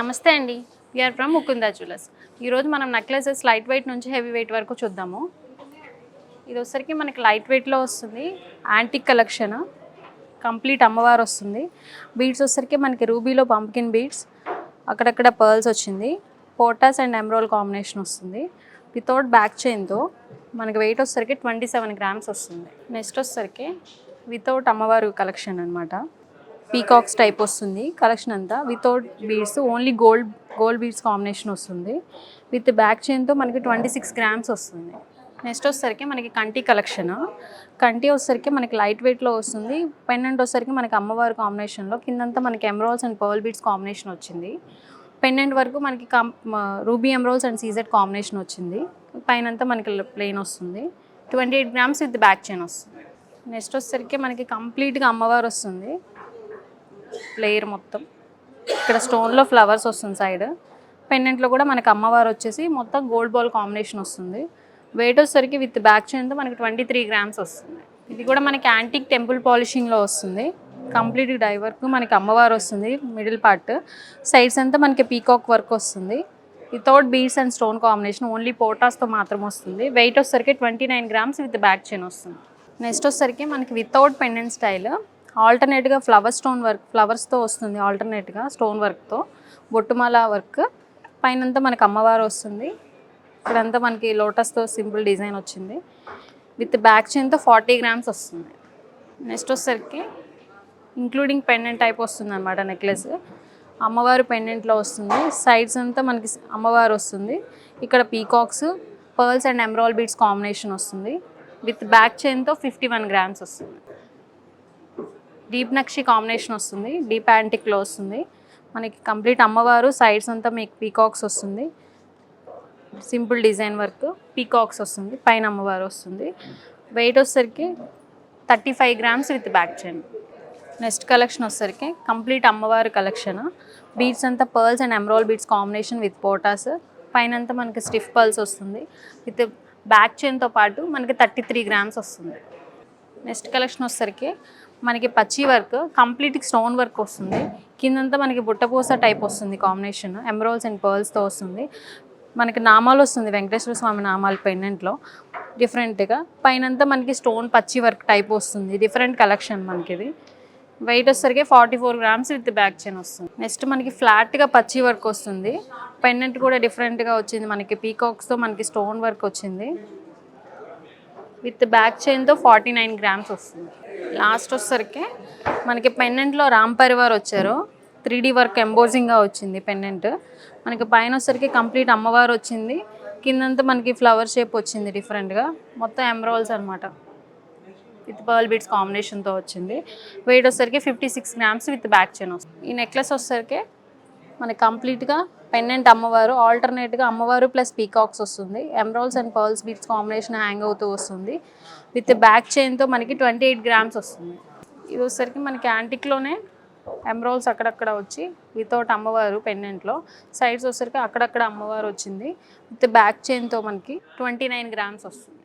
నమస్తే అండి. VR from Mukunda jewellers ఈరోజు మనం నెక్లెసెస్ లైట్ వెయిట్ నుంచి హెవీ వెయిట్ వరకు చూద్దాము. ఇది వచ్చరికి మనకి లైట్ వెయిట్లో వస్తుంది. యాంటిక్ కలెక్షన్ కంప్లీట్ అమ్మవారు వస్తుంది. బీడ్స్ వచ్చరికి మనకి రూబీలో పంప్కిన్ బీడ్స్ అక్కడక్కడ పర్ల్స్ వచ్చింది. పోటాస్ అండ్ ఎమ్రోల్ కాంబినేషన్ వస్తుంది. వితౌట్ బ్యాక్ చైన్తో మనకి వెయిట్ వచ్చేసరికి ట్వంటీ సెవెన్ గ్రామ్స్ వస్తుంది. నెక్స్ట్ వచ్చేసరికి వితౌట్ అమ్మవారు కలెక్షన్ అనమాట పీకాక్స్ టైప్ వస్తుంది కలెక్షన్ అంతా. Without beads only gold gold beads combination వస్తుంది. విత్ బ్యాక్ చైన్తో మనకి ట్వంటీ సిక్స్ గ్రామ్స్ వస్తుంది. నెక్స్ట్ వచ్చేసరికి మనకి కంటి కలెక్షన్. కంటి వచ్చేసరికి మనకి లైట్ వెయిట్లో వస్తుంది. పెండెంట్ వచ్చేసరికి మనకి అమ్మవారి కాంబినేషన్లో కిందంతా మనకి emeralds and pearl beads combination వచ్చింది. పెండెంట్ వరకు మనకి కం ruby emeralds and CZ combination వచ్చింది. పైనంతా మనకి ప్లెయిన్ వస్తుంది. Twenty eight grams with back chain వస్తుంది. నెక్స్ట్ వచ్చేసరికి మనకి కంప్లీట్గా అమ్మవారు వస్తుంది. లేయర్ మొత్తం. ఇక్కడ స్టోన్లో ఫ్లవర్స్ వస్తుంది సైడ్. పెండెంట్లో కూడా మనకి అమ్మవారు వచ్చేసి మొత్తం గోల్డ్ బాల్ కాంబినేషన్ వస్తుంది. వెయిట్ వచ్చేసరికి విత్ బ్యాక్ చైన్తో మనకి ట్వంటీ త్రీ గ్రామ్స్ వస్తుంది. ఇది కూడా మనకి యాంటిక్ టెంపుల్ పాలిషింగ్లో వస్తుంది. కంప్లీట్ డై వర్క్ మనకి అమ్మవారు వస్తుంది మిడిల్ పార్ట్. సైడ్స్ అంతా మనకి పీకాక్ వర్క్ వస్తుంది. Without beads and stone combination only పోటాస్తో మాత్రం వస్తుంది. వెయిట్ వచ్చేసరికి twenty nine grams with back chain వస్తుంది. నెక్స్ట్ వచ్చేసరికి మనకి వితౌట్ పెండెంట్ స్టైల్ ఆల్టర్నేట్గా ఫ్లవర్ స్టోన్ వర్క్ ఫ్లవర్స్తో వస్తుంది ఆల్టర్నేట్గా స్టోన్ వర్క్తో బొట్టుమాల వర్క్ పైనంతా మనకి అమ్మవారు వస్తుంది. ఇక్కడంతా మనకి లోటస్తో సింపుల్ డిజైన్ వచ్చింది. విత్ బ్యాక్ చైన్తో ఫార్టీ గ్రామ్స్ వస్తుంది. నెక్స్ట్ వచ్చేసరికి ఇంక్లూడింగ్ పెండెంట్ టైప్ వస్తుంది అనమాట నెక్లెస్ అమ్మవారు పెండెంట్లో వస్తుంది. సైడ్స్ అంతా మనకి అమ్మవారు వస్తుంది. ఇక్కడ peacocks pearls and emerald beads combination వస్తుంది. విత్ బ్యాక్ చైన్తో ఫిఫ్టీ వన్ గ్రామ్స్ వస్తుంది. డీప్ నక్షి కాంబినేషన్ వస్తుంది డీప్ యాంటిక్లో వస్తుంది. మనకి కంప్లీట్ అమ్మవారు సైడ్స్ అంతా మీకు పీకాక్స్ వస్తుంది. సింపుల్ డిజైన్ వర్క్ పీకాక్స్ వస్తుంది పైన అమ్మవారు వస్తుంది. వెయిట్ వచ్చేసరికి thirty five grams with back chain. Next collection వచ్చేసరికి కంప్లీట్ అమ్మవారి కలెక్షన్. బీడ్స్ అంతా pearls and emerald beads combination with పోటాస్. పైన అంతా మనకి స్టిఫ్ పర్ల్స్ వస్తుంది. విత్ బ్యాక్ చైన్తో పాటు మనకి థర్టీ త్రీ గ్రామ్స్ వస్తుంది. నెక్స్ట్ కలెక్షన్ వచ్చేసరికి మనకి పచ్చి వర్క్ కంప్లీట్ స్టోన్ వర్క్ వస్తుంది. కిందంతా మనకి బుట్టపూస టైప్ వస్తుంది కాంబినేషన్. ఎమరాల్స్ అండ్ పర్ల్స్తో వస్తుంది. మనకి నామాలు వస్తుంది వెంకటేశ్వర స్వామి నామాలు పెండెంట్లో డిఫరెంట్గా పైనంతా మనకి స్టోన్ పచ్చి వర్క్ టైప్ వస్తుంది. డిఫరెంట్ కలెక్షన్ మనకి ఇది వెయిట్ వచ్చేసరికి forty four grams with back chain వస్తుంది. నెక్స్ట్ మనకి ఫ్లాట్గా పచ్చి వర్క్ వస్తుంది. పెండెంట్ కూడా డిఫరెంట్గా వచ్చింది. మనకి పీకాక్స్తో మనకి స్టోన్ వర్క్ వచ్చింది. విత్ బ్యాక్ చైన్తో ఫార్టీ నైన్ గ్రామ్స్ వస్తుంది. లాస్ట్ వచ్చేసరికి మనకి పెన్నెంట్లో రామ్ పరివార్ వచ్చారు. త్రీ డీ వర్క్ ఎంబోజింగ్గా వచ్చింది పెన్నెంట్ మనకి పైన వచ్చేసరికి కంప్లీట్ అమ్మవారు వచ్చింది. కిందంతా మనకి ఫ్లవర్ షేప్ వచ్చింది డిఫరెంట్గా. మొత్తం ఎమరాల్స్ అనమాట విత్ పర్ల్ బీడ్స్ కాంబినేషన్తో వచ్చింది. వెయిట్ వచ్చేసరికి fifty six grams with back chain వస్తుంది. ఈ నెక్లెస్ వచ్చేసరికి మనకి కంప్లీట్గా పెండెంట్ అమ్మవారు ఆల్టర్నేట్గా అమ్మవారు ప్లస్ పీకాక్స్ వస్తుంది. Emeralds and pearls beads combination hang అవుతూ వస్తుంది. విత్ బ్యాక్ చైన్తో మనకి ట్వంటీ ఎయిట్ గ్రామ్స్ వస్తుంది. ఇది వచ్చేసరికి మనకి యాంటిక్లోనే ఎమరాల్స్ అక్కడక్కడ వచ్చి వితౌట్ అమ్మవారు పెండెంట్లో సైడ్స్ వచ్చేసరికి అక్కడక్కడ అమ్మవారు వచ్చింది. విత్ బ్యాక్ చైన్తో మనకి ట్వంటీ నైన్ గ్రామ్స్ వస్తుంది.